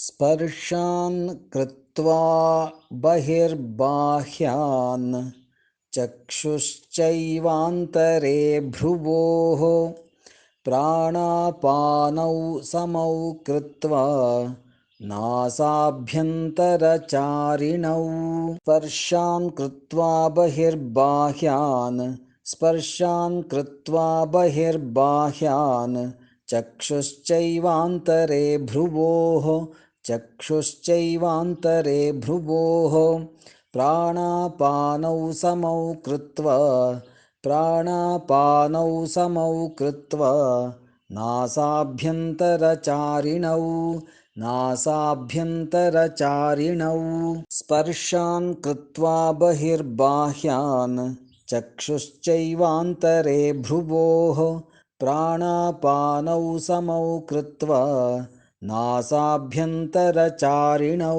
स्पर्शान् कृत्वा बहिर्बाह्यान् चक्षुश्चैवान्तरे भ्रुवोः प्राणापानौ समौ कृत्वा नासाभ्यन्तरचारिणौ स्पर्शान् कृत्वा बहिर्बाह्यान् स्पर्शान् कृत्वा बहिर्बाह्यान् चक्षुश्चैवान्तरे भ्रुवोः चक्षुश्चैवान्तरे भ्रुवोः प्राणापानौ समौ कृत्वा प्राणापानौ समौ कृत्वा नासाभ्यन्तरचारिणौ नासाभ्यन्तरचारिणौ स्पर्शान् कृत्वा बहिर्बाह्यान् चक्षुश्चैवान्तरे भ्रुवोः प्राणापानौ समौ कृत्वा नासाभ्यन्तरचारिणौ